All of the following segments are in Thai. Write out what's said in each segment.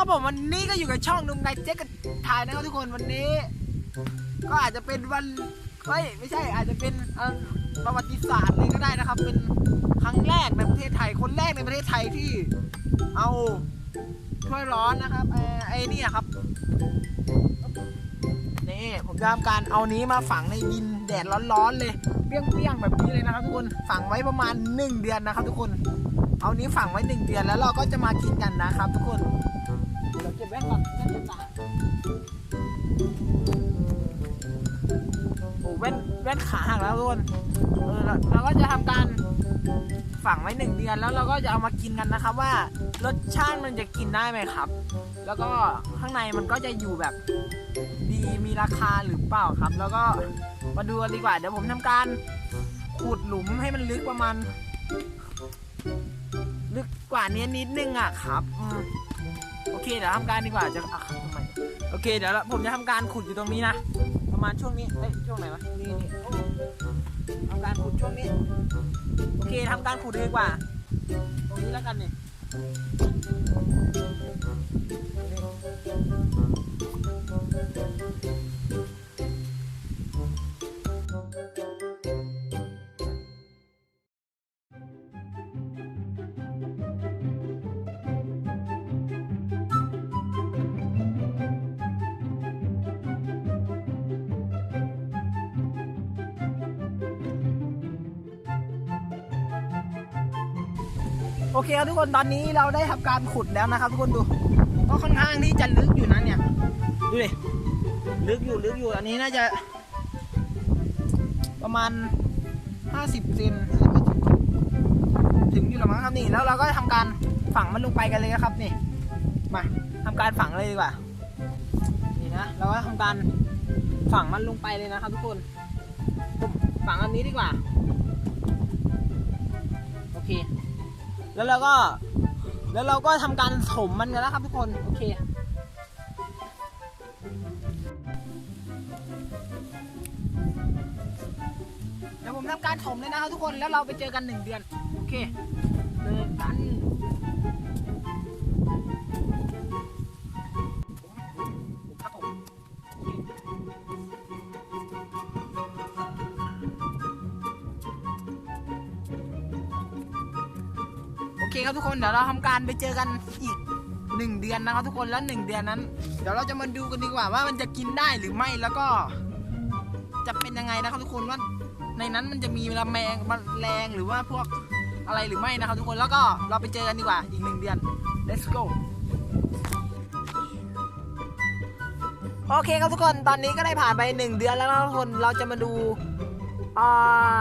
ครับผมวันนี้ก็อยู่กับช่องนุ่มนายเจ๊กันถ่ายนะครับทุกคนวันนี้ ก็อาจจะเป็นวันเฮ้ยไม่ใช่อาจจะเป็นประวัติศาสตร์เลยก็ได้นะครับ เป็นครั้งแรกในประเทศไทยคนแรกในประเทศไทยที่เอาถ้วยร้อนนะครับไอ้ไอนี่ครับนี่ผมจะทำการเอานี้มาฝังในดินแดดร้อนๆเลยเปรี้ยงๆแบบนี้เลยนะครับทุกคนฝังไว้ประมาณ 1 เดือนนะครับ ทุกคนเอานี้ฝังไว้หนึ่งเดือนแล้วเราก็จะมากินกันนะครับทุกคน แว่นก่อนแว่นจะตาโอ้แว่นแว่นขาหักแล้วทุกคนเออเราเราก็จะทำการฝังไว้หนึ่งเดือนแล้วเราก็จะเอามากินกันนะครับว่ารสชาติมันจะกินได้ไหมครับ แล้วก็ข้างในมันก็จะอยู่แบบดีมีราคาหรือเปล่าครับ แล้วก็มาดูกันดีกว่าเดี๋ยวผมทำการขุดหลุมให้มันลึกประมาณลึกกว่านี้นิดนึงอะครับ โอเคเดี๋ยวทำการดีกว่าจะอะทำไมโอเคเดี๋ยวเราผมจะทำการขุดอยู่ตรงนี้นะประมาณช่วงนี้เอ้ยช่วงไหนวะนี่นี่โอ้ทำการขุดช่วงนี้โอเคทำการขุดดีกว่า ตรงนี้แล้วกันนี่ โอเคครับทุกคนตอนนี้เราได้ทำการขุดแล้วนะครับ ทุกคนดู ก็ค่อนข้างที่จะลึกอยู่นะเนี่ยดูดิลึกอยู่ลึกอยู่อันนี้น่าจะ ประมาณ50เซนถึงอยู่หรือมั้งครับนี่แล้วเราก็ทำการฝังมันลงไปกันเลยครับนี่มาทำการฝังเลยดีกว่านี่นะเราก็ทำการฝังมันลงไปเลยนะครับ ทุกคนฝังอันนี้ดีกว่าโอเค แล้วเราก็ แล้วเราก็ทำการถมมันกันแล้วครับทุกคน โอเคเดี๋ยวผมทำการถมเลยนะครับทุกคน แล้วเราไปเจอกันหนึ่งเดือน โอเคเจอกัน ครับทุกคนเดี๋ยวเราทำการไปเจอกันอีกหนึ่งเดือนนะครับทุกคนแล้วหนึ่งเดือนนั้น เดี๋ยวเราจะมาดูกันดีกว่าว่ามันจะกินได้หรือไม่แล้วก็ จะเป็นยังไงนะครับทุกคนว่าในนั้นมันจะมีแมลงแมลงหรือว่าพวกอะไรหรือไม่นะครับทุกคนแล้วก็เราไปเจอกันดีกว่าอีกหนึ่งเดือน let's go โอเคครับทุกคนตอนนี้ก็ได้ผ่านไปหนึ่งเดือนแล้วนะครับทุกคนเราจะมาดูอ่า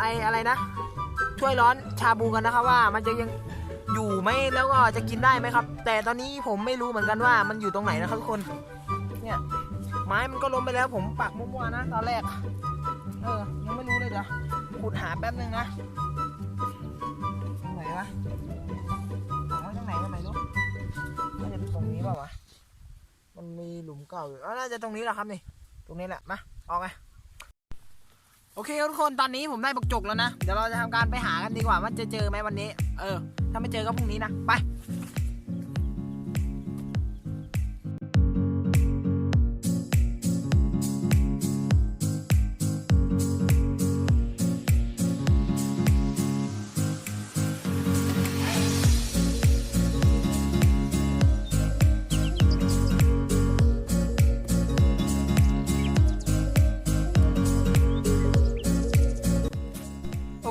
ไออะไรนะถ้วยร้อนชาบูกันนะครับว่ามันจะยัง อยู่ไหมแล้วก็จะกินได้ไหมครับ แต่ตอนนี้ผมไม่รู้เหมือนกันว่ามันอยู่ตรงไหนนะครับทุกคน เนี่ยไม้มันก็ล้มไปแล้ว ผมปักมั่วๆนะตอนแรก เออ ยังไม่รู้เลยเดี๋ยวขุดหาแป๊บนึงนะตรงไหนวะฝังไว้ตรงไหนก็ไม่รู้น่าจะตรงนี้เปล่าวะมันมีหลุมเก่าอยู่อ๋อน่าจะตรงนี้แหละครับนี่ ตรงนี้แหละมาออกไง โอเคทุกคนตอนนี้ผมได้บักจกแล้วนะ เดี๋ยวเราจะทำการไปหากันดีกว่าว่าจะเจอไหมวันนี้ เออ ถ้าไม่เจอก็พรุ่งนี้นะ ไป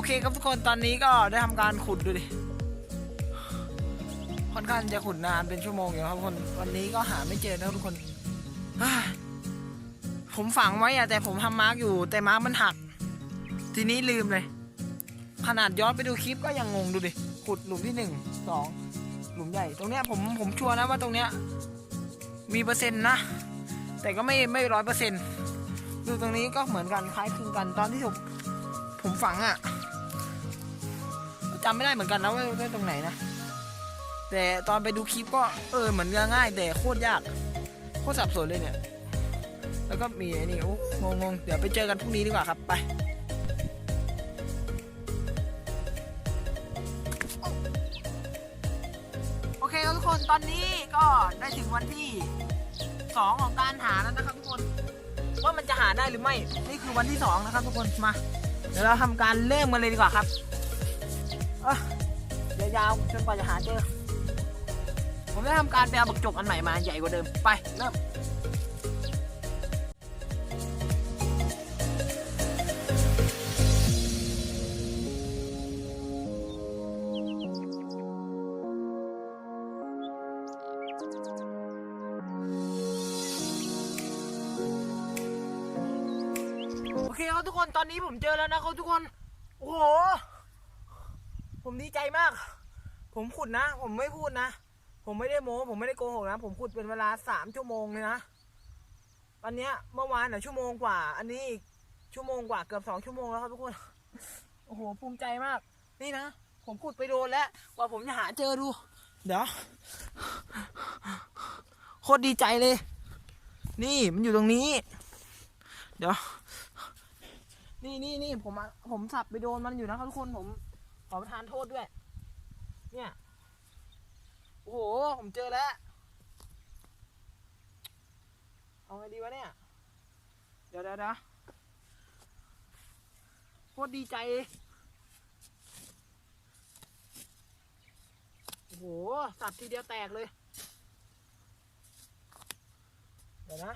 อเคครับทุกคนตอนนี้ก็ได้ทำการขุดดูดิค่อนข้างจะขุดนานเป็นชั่วโมงอยู่ครับทุกคนวันนี้ก็หาไม่เจอนะครับทุกคนผมฝังไว้อะแต่ผมทำมาร์กอยู่ แต่มาร์กมันหัก ทีนี้ลืมเลย ขนาดย้อนไปดูคลิปก็ยังงงดูดิขุดหลุมที่หนึ่งสองหลุมใหญ่ ตรงเนี้ยผมผมชัวร์นะว่าตรงเนี้ยมีเปอร์เซ็นต์นะ แต่ก็ไม่ไม่ร้อยเปอร์เซ็นต์ดูตรงนี้ก็เหมือนกันคล้ายคลึงกันตอนที่ผมผมฝังอะจำไม่ได้เหมือนกันนะว่าได้ตรงไหนนะ แต่ตอนไปดูคลิปก็เออเหมือนง่ายแต่โคตรยาก โคตรสับสนเลยเนี่ย แล้วก็มีไอ้นี่โอ้งงงเดี๋ยวไปเจอกันพรุ่งนี้ดีกว่าครับไปโอเคทุกคนตอนนี้ก็ได้ถึงวันที่2ของการหาแล้วนะครับทุกคน ว่ามันจะหาได้หรือไม่ นี่คือวันที่2นะครับทุกคนมา เดี๋ยวเราทำการเริ่มกันเลยดีกว่าครับ ยาวจนกว่าจะหาเจอ ผมได้ทำการไปเอาบักจกอันใหม่มาใหญ่กว่าเดิม ไปเริ่มโอเคครับทุกคนตอนนี้ผมเจอแล้วนะครับทุกคน โอ้โห ผมดีใจมาก ผมขุดนะ ผมไม่พูดนะ ผมไม่ได้โม้ ผมไม่ได้โกหกนะ ผมขุดเป็นเวลาสามชั่วโมงเลยนะวันนี้เมื่อวานน่ะชั่วโมงกว่า อันนี้อีกชั่วโมงกว่าเกือบสองชั่วโมงแล้วครับทุกคน โอ้โหภูมิใจมาก นี่นะ ผมขุดไปโดนแล้ว กว่าผมจะหาเจอดู เดี๋ยวโคตรดีใจเลย นี่มันอยู่ตรงนี้ เดี๋ยว นี่นี่นี่ผมผมสับไปโดนมันอยู่นะครับทุกคนผมขอประทานโทษด้วย เนี่ย โอ้โห ผมเจอแล้ว เอาไงดีวะเนี่ย เดี๋ยวเดี๋ยวเดี๋ยวโคตรดีใจเลยโอ้โห สับทีเดียวแตกเลย เดี๋ยวนะ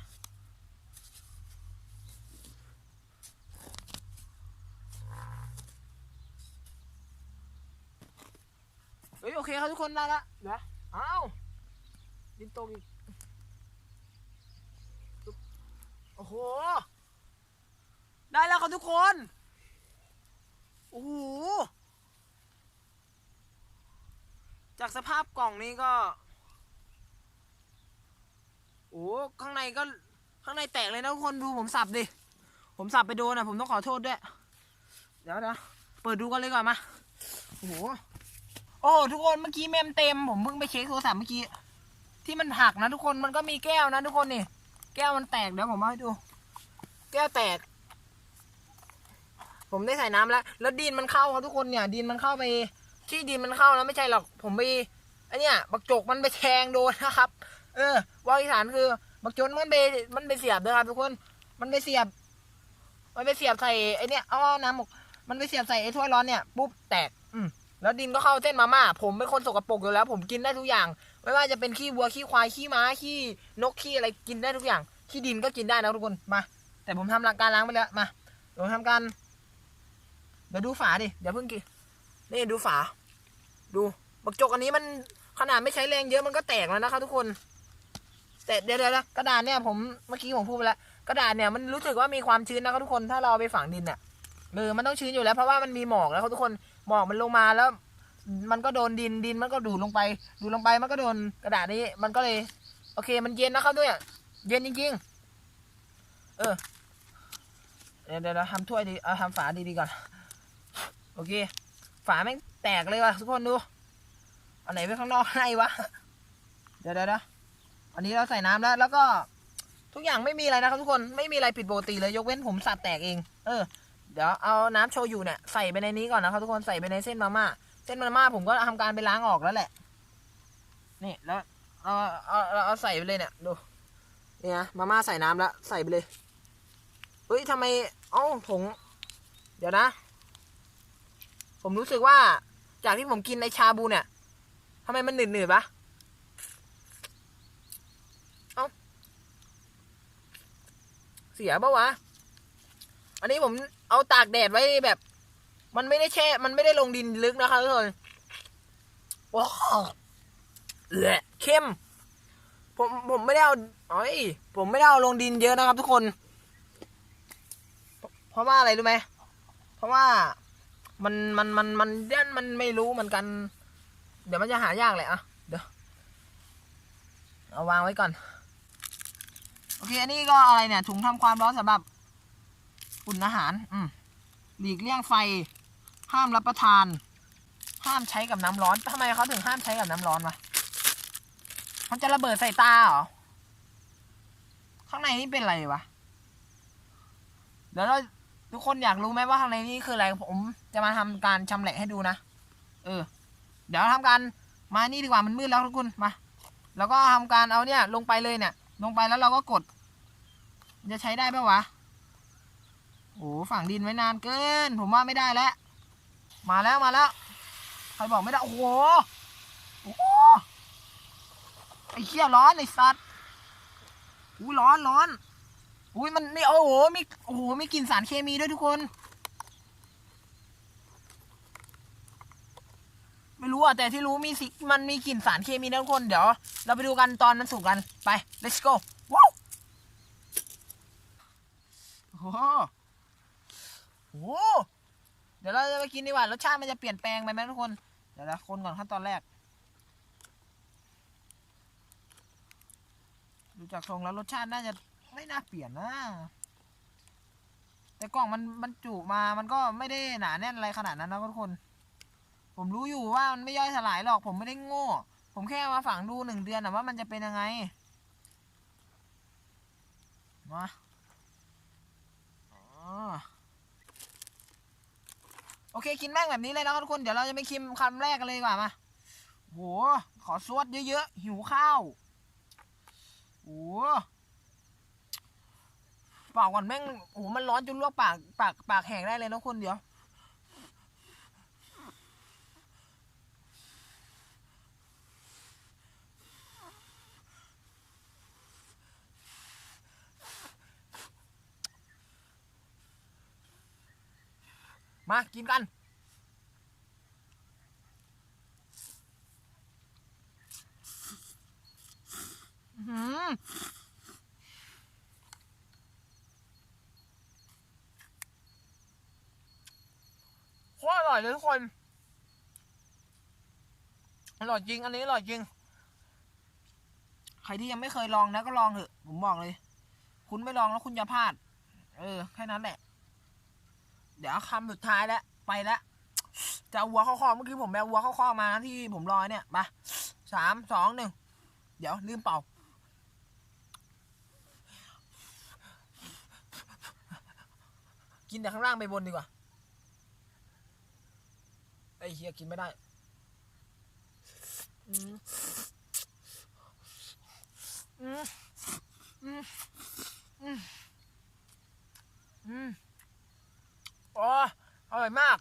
ยโอเคครับทุกคนได้ละเดี๋ยวอ้าวดินตกอีกโอ้โห ได้แล้วครับทุกคน โอ้โห จากสภาพกล่องนี้ก็ โอ้ข้างในก็ ข้างในแตกเลยนะทุกคนดูผมสับดิ ผมสับไปโดนอะผมต้องขอโทษด้วย เดี๋ยวนะ เปิดดูกันเลยก่อนมา โอ้โห โอ้ทุกคนเมื่อกี้เมมเต็มผมเพิ่งไปเช็คโทรศัพท์เมื่อกี้ ที่มันหักนะทุกคนมันก็มีแก้วนะทุกคนนี่แก้วมันแตกเดี๋ยวผมเอาให้ดู แก้วแตก ผมได้ใส่น้ำแล้ว แล้วดินมันเข้าครับทุกคนเนี่ย ดินมันเข้าไป ที่ดินมันเข้านะไม่ใช่หรอกผมไปไอเนี่ยบักจกมันไปแทงโดนนะครับ เออว่าอีสานคือบักจกมันไปมันไปเสียบเลยครับทุกคน มันไปเสียบ มันไปเสียบใส่ไอเนี่ยเอน้ำหมกมันไปเสียบใส่ไอถ้วยร้อนเนี่ยปุ๊บแตก แล้วดินก็เข้าเส้นมาม่าผมเป็นคนสกปรกอยู่แล้ว ผมกินได้ทุกอย่าง ไม่ว่าจะเป็นขี้วัวขี้ควายขี้ม้าขี้นกขี้อะไรกินได้ทุกอย่างขี้ดินก็กินได้นะทุกคนมา แต่ผมทำหลักการล้างไปแล้วมาเดี๋ยวทำการเดี๋ยวดูฝาดิเดี๋ยวเพิ่งกินนี่ดูฝา ดูบักจกอันนี้มันขนาดไม่ใช้แรงเยอะมันก็แตกแล้วนะครับทุกคน แต่เดี๋ยวเดี๋ยวกระดาษเนี่ยผมเมื่อกี้ผมพูดไปแล้วกระดาษเนี่ยมันรู้สึกว่ามีความชื้นนะครับทุกคนถ้าเราเอาไปฝังดินเนี่ยเออมันต้องชื้นอยู่แล้วเพราะว่ามันมีหมอกแล้วครับทุกคน หมอกมันลงมาแล้ว มันก็โดนดินดินมันก็ดูดลงไป ดูดลงไปมันก็โดนกระดาษนี้ มันก็เลย โอเค มันเย็นนะครับด้วยเย็นจริงๆ เออ เดี๋ยวเดี๋ยวเราทำถ้วยดีเอาทำฝาดีดีก่อน โอเค ฝาแม่งแตกเลยว่ะทุกคนดูอันไหนไปข้างนอกให้วะ เดี๋ยวเดี๋ยวเดี๋ยวอันนี้เราใส่น้ำแล้ว แล้วก็ทุกอย่างไม่มีอะไรนะครับทุกคน ไม่มีอะไรผิดปกติเลย ยกเว้นผมสับแตกเอง เออ เดี๋ยวเอาน้ำโชยุเนี่ยใส่ไปในนี้ก่อนนะครับทุกคนใส่ไปในเส้นมาม่าเส้นมาม่าผมก็ทำการไปล้างออกแล้วแหละ นี่แล้วเอาเอาเอาใส่ไปเลยเนี่ยดูเนี่ยมาม่าใส่น้ำแล้วใส่ไปเลยเฮ้ยทำไมเอ้าผงเดี๋ยวนะ ผมรู้สึกว่าจากที่ผมกินในชาบูเนี่ยทำไมมันหนืดหนืดๆวะเอ้าเสียปะวะ อันนี้ผมเอาตากแดดไว้แบบ มันไม่ได้แช่ มันไม่ได้ลงดินลึกนะคะทุกคนว้าวแหละเข้ม ผมผมไม่ได้เอาเอ้ยผมไม่ได้เอาลงดินเยอะนะครับ ทุกคน เพราะว่าอะไรรู้ไหมเพราะว่ามันมันมันมันเด่นมันไม่รู้เหมือนกัน เดี๋ยวมันจะหายากเลยอะเดี๋ยวเอาวางไว้ก่อน โอเค อันนี้ก็อะไรเนี่ยถุงทำความร้อนสำหรับ อุ่นอาหาร อืมหลีกเลี่ยงไฟ ห้ามรับประทาน ห้ามใช้กับน้ำร้อนทำไมเขาถึงห้ามใช้กับน้ำร้อนวะมันจะระเบิดใส่ตาเหรอ ข้างในนี่เป็นอะไรวะ เดี๋ยวเราทุกคนอยากรู้ไหมว่าข้างในนี่คืออะไร ผมจะมาทำการชำแหละให้ดูนะ เออ เดี๋ยวทำการมานี่ดีกว่ามันมืดแล้วทุกคนมา แล้วก็ทำการเอาเนี่ยลงไปเลยเนี่ย ลงไปแล้วเราก็กด จะใช้ได้ปะวะ โอ้ฝังดินไว้นานเกิน ผมว่าไม่ได้แล้ว มาแล้วมาแล้ว ใครบอกไม่ได้ โอ้โหโอ้ไอ้เหี้ยร้อนไอ้สัตว์อุ้ยร้อนร้อนอุ้ยมันนี่โอ้โหมีโอ้โหมีกลิ่นสารเคมีด้วยทุกคน ไม่รู้อะแต่ที่รู้มีสิมันมีกลิ่นสารเคมีนะทุกคนเดี๋ยว เราไปดูกันตอนมันสุกกันไป let's go ว้าวโอ้ โอ้โหเดี๋ยวเราจะไปกินดีกว่ารสชาติมันจะเปลี่ยนแปลงไปไหมทุกคน เดี๋ยวเราคนก่อนขั้นตอนแรก ดูจากทรงแล้วรสชาติน่าจะไม่น่าเปลี่ยนนะ แต่กล่องมันมันจุมา มันก็ไม่ได้หนาแน่นอะไรขนาดนั้นนะทุกคน ผมรู้อยู่ว่ามันไม่ย่อยสลายหรอก ผมไม่ได้โง่ ผมแค่มาฝังดูหนึ่งเดือนนะว่ามันจะเป็นยังไง มาอ๋อ โอเคกินแม่งแบบนี้เลยนะครับทุกคนเดี๋ยวเราจะไปคิมคำแรกกันเลยดีกว่ามาโหขอซวดเยอะๆหิวข้าวโอ้โหปากก่อนแม่งโอ้โหมันร้อนจนลวกปากปากปากแห้งได้เลยนะคนเดี๋ยว มากินกันอื้อหือโคตรอร่อยเลยทุกคน อร่อยจริง อันนี้อร่อยจริง ใครที่ยังไม่เคยลองนะก็ลองเถอะ ผมบอกเลย คุณไม่ลองแล้วคุณจะพลาด เออ แค่นั้นแหละ เดี๋ยวคำสุดท้ายแล้วไปแล้วจะวัวเข้าคอเมื่อกี้ผมไปเอาวัวเข้าคอมานะที่ผมรอเนี่ยมาสามสองหนึ่งเดี๋ยวลืมเป่ากินแต่ข้างล่างไปบนดีกว่าไอ้เฮียกินไม่ได้อืมอืมอืมอืม อืมโอ้อร่อยมาก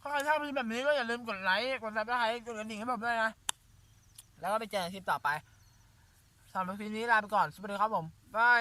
ถ้าใครชอบคลิปแบบนี้ก็อย่าลืมกดไลค์ กดซับสไครต์กดกระดิ่งให้ผมด้วยนะ แล้วก็ไปเจอกันคลิปต่อไปสำหรับคลิปนี้ลาไปก่อน สวัสดีครับผม บาย